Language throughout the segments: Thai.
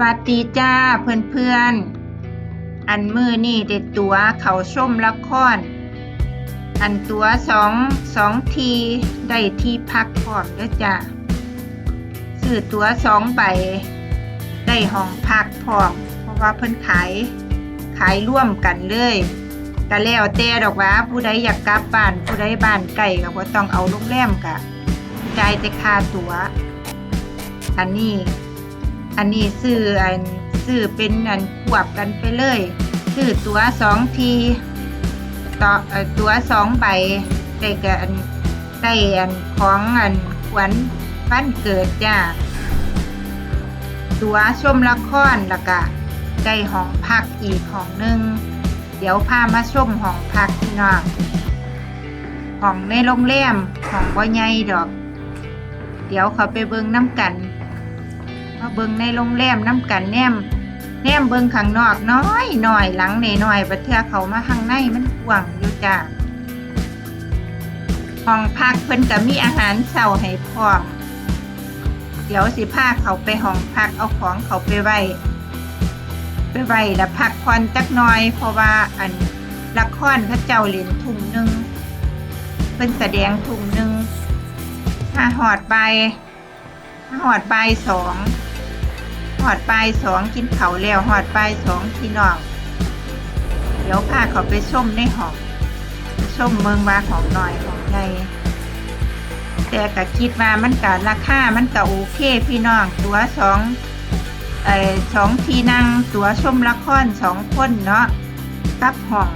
วัสดีจ้าเพื่อนเพื่อนๆ อันมือนี่เด็ดตัวเขาชมละคร อันตัวสองสองทีได้ที่พักพอมเด้อจ้าซื้อตัวสองใบได้ห้องพักพร้อมเพราะว่าเพิ่นขายขายร่วมกันเลยก็แล้วแต่ดอกว่าผู้ใดอยากกลับบ้านผู้ใดบ้านไกลก็บ่ต้องเอาโรงแรมกะจ่ายแต่ค่าตั๋วอันนี้ อันนี้ซื้ออันซื้อเป็นอันควบกันไปเลย ซื้อตั๋วสองทีต่อตั๋วสองใบได้กับอันได้อันของอันขวัญฟันเกิดจ้าตั๋วชมละครล้วก็ได้ห้องพักอีกห้องหนึ่งเดี๋ยวพามาชมห้องพักพี่น้องห้องในโรงแรมห้องบ่ใหญ่ดอก เดี๋ยวเขาไปเบิ่งน้ำกัน มาเบิงในโรงแรมน้ำกันแนมแนมเบิงข้างนอกน้อยหน่อยหลังเหน่อยบัดเทื่อเขามาข้างในมันกว้างอยู่จ้าห้องพักเพิ่นก็มีอาหารเช้าให้พร้อมเดี๋ยวสิพาเขาไปห้องพักเอาของเขาไปไว้ไปไว้แล้วพักผ่อนจักหน่อย เพราะว่าอันละครพระเจ้าเล่นทุ่มหนึ่งเพิ่นแสดงทุ่มหนึ่งถ้าหอดไปหอดปลายสอง หอดปลายสองกินเขาแล้วหอดปลายสองพี่น้อง เดี๋ยวพาเขาไปชมในหองไปชมเมืองว่าของหน่อยของใหญ่แต่ก็คิดว่ามันก็ราคา มันก็โอเคพี่น้อง ตัวสองเอ่อสองทีนั่งตัวชมละครสองคนเนาะกับห้อง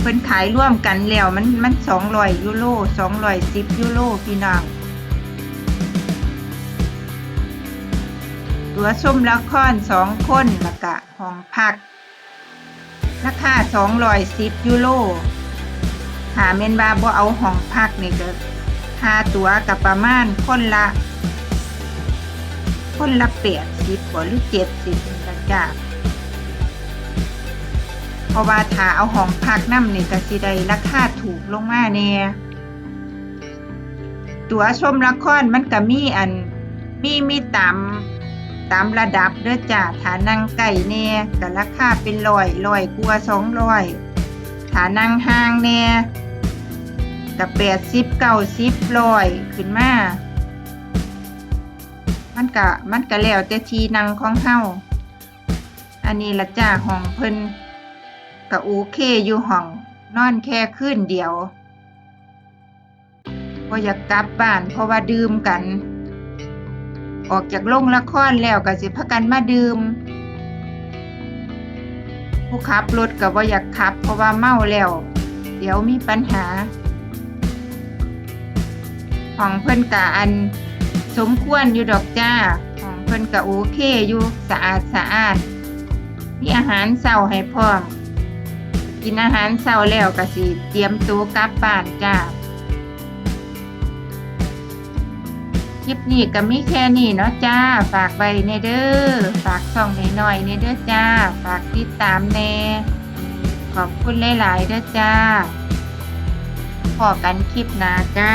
เพิ่นขายร่วมกันแล้วมันมันสองร้อยยูโรสองร้อยสิบยูโรพี่น้อง ตัวชมละครสองคนแล้วก็ห้องพัก ราคาสองร้อยสิบยูโรหาเมนบาบ่เอาห้องพักนี่ก็ค่าตัวกับประมาณคนละ คนละแปดสิบหรือเจ็ดสิบนะจ้าเพราะว่าถ้าเอาห้องพักน้ำนี่ก็สิได้ราคาถูกลงมาแน่ตัวชมละครมันก็มีอันมีมีตาม ตามระดับเด้อจ้าฐานั่งไก่แน่ก็ราคาเป็นร้อยร้อยกว่าสองร้อยฐานั่งห้างแน่ก็แปดสิบเก้าสิบร้อยขึ้นมา มันก็มันก็แล้วแต่ทีนั่งของเฮาอันนี้ละจ้าห้องเพิ่นก็โอเคอยู่ห้องนอนแค่คืนเดียวบ่อยากกลับบ้านเพราะว่าดื่มกัน ออกจากโรงละครแล้วก็สิพากันมาดื่ม ผู้ขับรถก็บ่อยากขับ เพราะว่าเมาแล้ว เดี๋ยวมีปัญหา ของเพิ่นกะอัน สมควรอยู่ดอกจ้า ของเพิ่นกะโอเคอยู่สะอาดสะอาดมีอาหารเช้าให้พร้อมกินอาหารเช้าแล้วก็สิเตรียมตัวกลับบ้านจ้า ลิปนี้ก็มีแค่นี้เนาะจ้า ฝากไว้ในเด้อ ฝากส่องหน่อยๆในเด้อจ้า ฝากติดตามแน่ขอบคุณหลายๆเด้อจ้าพอกันคลิปหน้าจ้า